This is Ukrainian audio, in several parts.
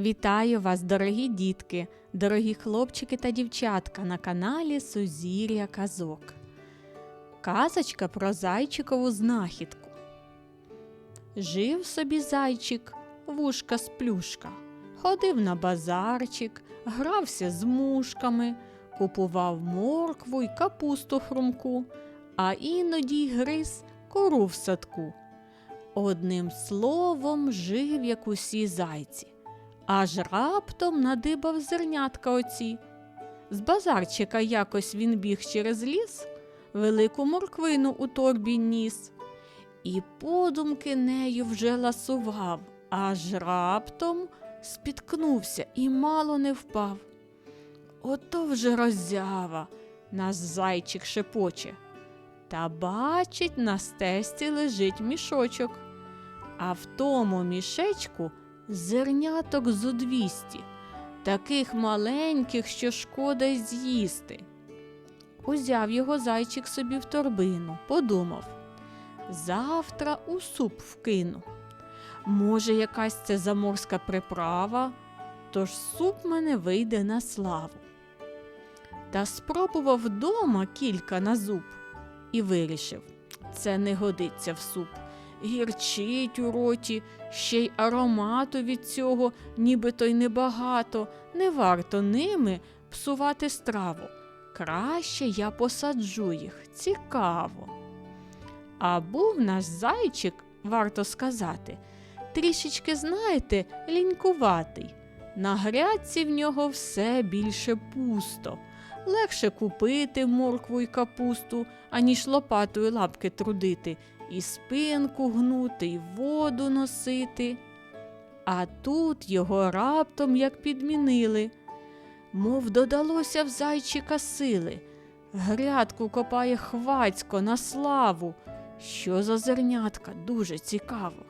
Вітаю вас, дорогі дітки, дорогі хлопчики та дівчатка на каналі Сузір'я Казок. Казочка про зайчикову знахідку. Жив собі зайчик, вушка з плюшка, ходив на базарчик, грався з мушками, купував моркву й капусту хрумку, а іноді й гриз кору в садку. Одним словом, жив, як усі зайці. Аж раптом надибав зернятка оці. З базарчика якось він біг через ліс, велику морквину у торбі ніс, і подумки нею вже ласував, аж раптом спіткнувся і мало не впав. Ото вже роззява, наш зайчик шепоче. Та бачить, на стесці лежить мішочок, а в тому мішечку зерняток зо двісті, таких маленьких, що шкода й з'їсти. Узяв його зайчик собі в торбину, подумав завтра у суп вкину. Може, якась це заморська приправа, тож суп мене вийде на славу. Та спробував вдома кілька на зуб і вирішив це не годиться в суп гірчить у роті, ще й аромату від цього, нібито й небагато, не варто ними псувати страву. Краще я посаджу їх, цікаво. А був наш зайчик, варто сказати, трішечки, знаєте, лінькуватий. На грядці в нього все більше пусто. Легше купити моркву й капусту, аніж лопатою лапки трудити, і спинку гнути, і воду носити. А тут його раптом як підмінили, мов додалося в зайчика сили. Грядку копає хвацько на славу, що за зернятка дуже цікаво.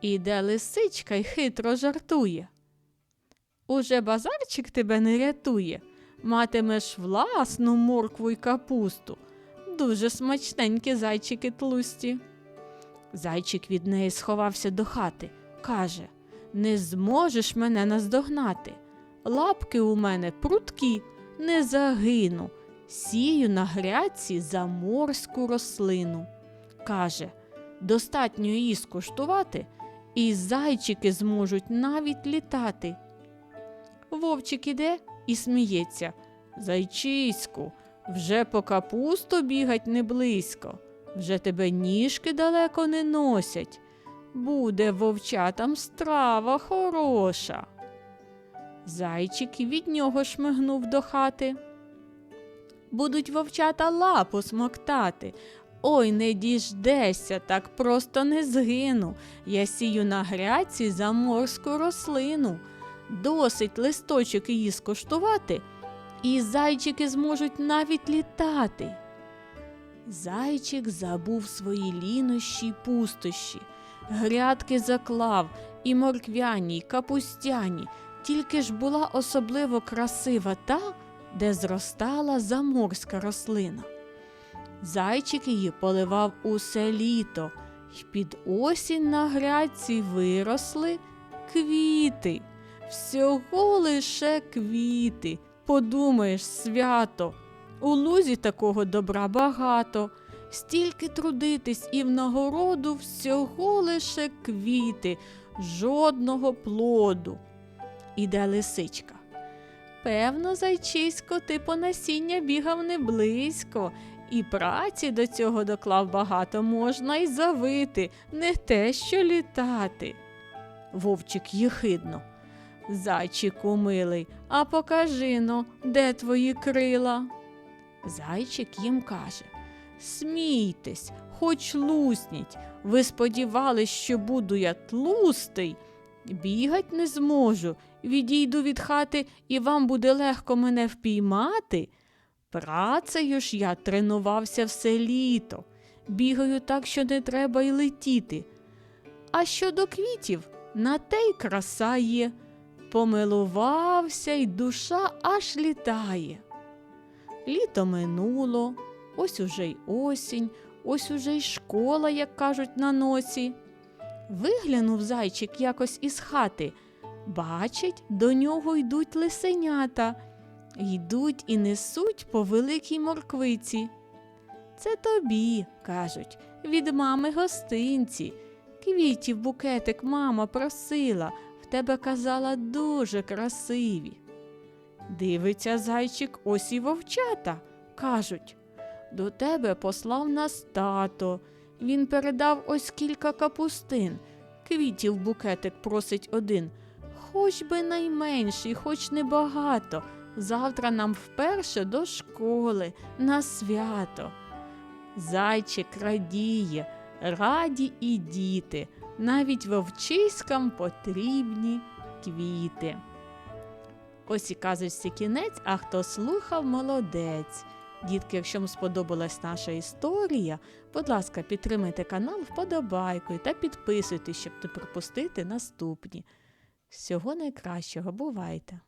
Іде лисичка й хитро жартує. Уже базарчик тебе не рятує, матимеш власну моркву й капусту дуже смачненькі зайчики тлусті. Зайчик від неї сховався до хати, каже Не зможеш мене наздогнати. Лапки у мене пруткі, не загину, сію на грядці заморську рослину. Каже, достатньо її скуштувати, і зайчики зможуть навіть літати. Вовчик іде і сміється. Зайчиську, вже по капусту бігать не близько, вже тебе ніжки далеко не носять. Буде вовчатам страва хороша. Зайчик від нього шмигнув до хати. Будуть вовчата лапу смоктати. Ой, не діждешся, так просто не згину. Я сію на гряці заморську рослину. Досить листочок її скуштувати – і зайчики зможуть навіть літати. Зайчик забув свої лінощі й пустощі, грядки заклав і морквяні, й капустяні, тільки ж була особливо красива та, де зростала заморська рослина. Зайчик її поливав усе літо, й під осінь на грядці виросли квіти, всього лише квіти. Подумаєш, свято, у лузі такого добра багато, стільки трудитись і в нагороду всього лише квіти, жодного плоду. Іде лисичка. Певно, зайчисько, ти по насіння бігав не близько, і праці до цього доклав багато можна й завити, не те, що літати. Вовчик єхидно. Зайчику милий, а покажи но, де твої крила. Зайчик їм каже Смійтесь, хоч лусніть. Ви сподівались, що буду я тлустий. Бігать не зможу, відійду від хати, і вам буде легко мене впіймати. Працею ж я тренувався все літо, бігаю так, що не треба й летіти. А щодо квітів, на те й краса є помилувався, й душа аж літає. Літо минуло, ось уже й осінь, ось уже й школа, як кажуть, на носі. Виглянув зайчик якось із хати, Бачить, до нього йдуть лисенята, йдуть і несуть по великій морквиці. Це тобі, кажуть, від мами гостинці. Квітів букетик мама просила, тебе казала дуже красиві. Дивиться зайчик, ось і вовчата. Кажуть, до тебе послав нас тато. Він передав ось кілька капустин. Квітів букетик просить один. Хоч би найменший, хоч небагато. Завтра нам вперше до школи на свято. Зайчик радіє, раді і діти, навіть вовчиськам потрібні квіти. Ось і казочці кінець, а хто слухав, молодець. Дітки, якщо вам сподобалась наша історія, будь ласка, підтримайте канал вподобайкою та підписуйтесь, щоб не пропустити наступні. Всього найкращого, бувайте!